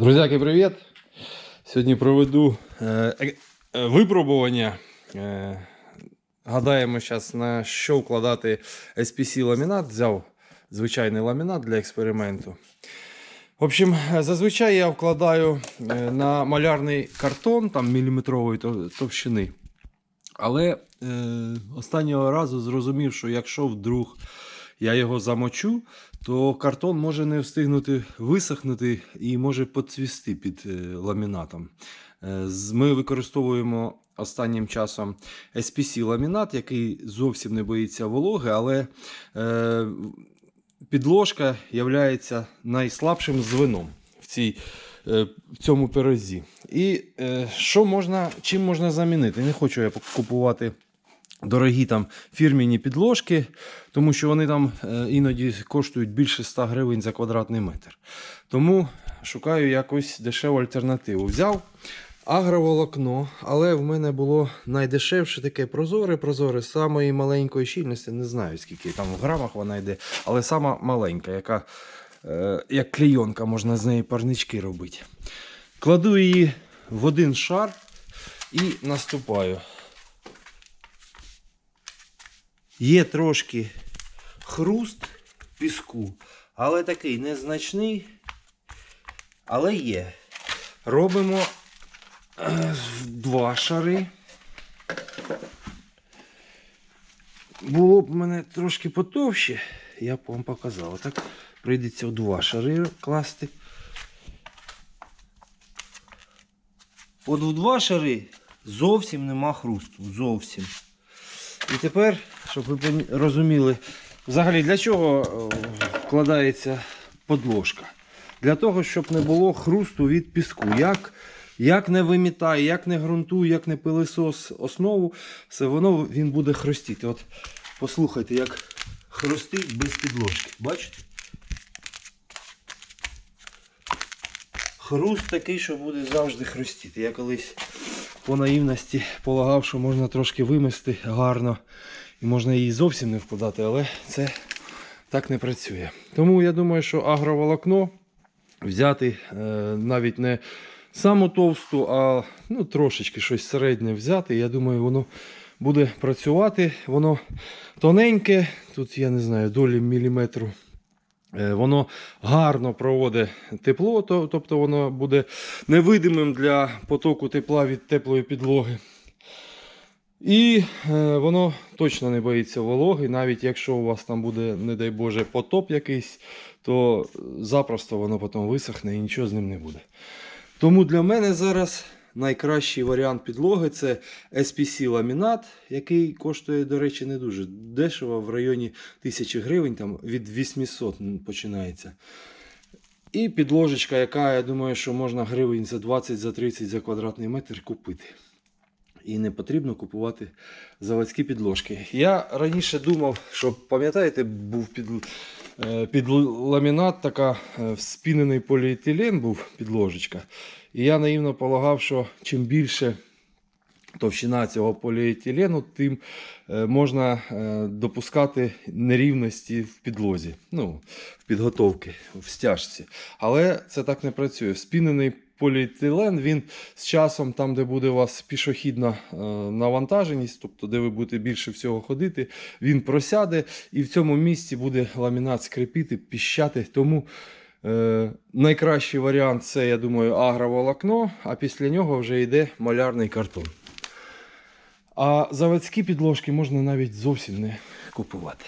Друзяки, привіт! Сьогодні проведу е, е, випробування. Е, гадаємо зараз на що вкладати SPC ламінат. Взяв звичайний ламінат для експерименту. В общем, е, зазвичай я вкладаю е, на малярний картон там міліметрової тов- товщини. Але е, останнього разу зрозумів, що якщо вдруг я його замочу, то картон може не встигнути висохнути і може поцвісти під е, ламінатом. Е, Ми використовуємо останнім часом SPC ламінат, який зовсім не боїться вологи, але е, підложка є найслабшим звеном в, цій, в цьому пирозі. І що можна, чим можна замінити? Не хочу я купувати дорогі там фірміні підложки, тому що вони там е, іноді коштують більше 100 гривень за квадратний метр. Тому шукаю якусь дешеву альтернативу. Взяв агроволокно, але в мене було найдешевше таке прозоре, прозоре, самої маленької щільності, не знаю скільки там в грамах вона йде, але сама маленька, яка е, як клейонка, можна з неї парнички робити. Кладу її в один шар і наступаю. Є трошки хруст піску, але такий незначний, але є. Робимо е, два шари. Було б мене трошки потовще, я б вам показав. Так прийдеться в два шари класти. От в два шари зовсім нема хрусту. Зовсім. І тепер, щоб ви розуміли, взагалі для чого е, вкладається подложка? Для того, щоб не було хрусту від піску. Як, як не вимітає, як не ґрунтує, як не пилисос основу, все воно він буде хрустіти. От послухайте, як хрустить без підложки. Бачите? Хруст такий, що буде завжди хрустіти. Я колись по наївності полагав, що можна трошки вимести гарно і можна її зовсім не вкладати, але це так не працює. Тому я думаю, що агроволокно взяти е, навіть не саму товсту, а ну, трошечки щось середнє взяти. Я думаю, воно буде працювати. Воно тоненьке, тут я не знаю, долі міліметру. Е, Воно гарно проводить тепло, тобто воно буде невидимим для потоку тепла від теплої підлоги. І е, воно точно не боїться вологи, навіть якщо у вас там буде, не дай Боже, потоп якийсь, то запросто воно потім висохне і нічого з ним не буде. Тому для мене зараз найкращий варіант підлоги це SPC ламінат, який коштує, до речі, не дуже дешево, в районі 1000 гривень, там від 800 починається. І підложечка, яка, я думаю, що можна гривень за 20 за 30 за квадратний метр купити. І не потрібно купувати заводські підложки. Я раніше думав, що пам'ятаєте, був під, е, під ламінат така е, спінений поліетилен був підложечка. І я наївно полагав, що чим більше товщина цього поліетилену, тим е, можна е, допускати нерівності в підлозі, ну, в підготовці, в стяжці. Але це так не працює. Спінений поліетилен, він з часом, там, де буде у вас пішохідна е, навантаженість, тобто де ви будете більше всього ходити, він просяде і в цьому місці буде ламінат скрипіти, піщати. Тому Е, найкращий варіант це, я думаю, агроволокно, а після нього вже йде малярний картон. А заводські підложки можна навіть зовсім не купувати.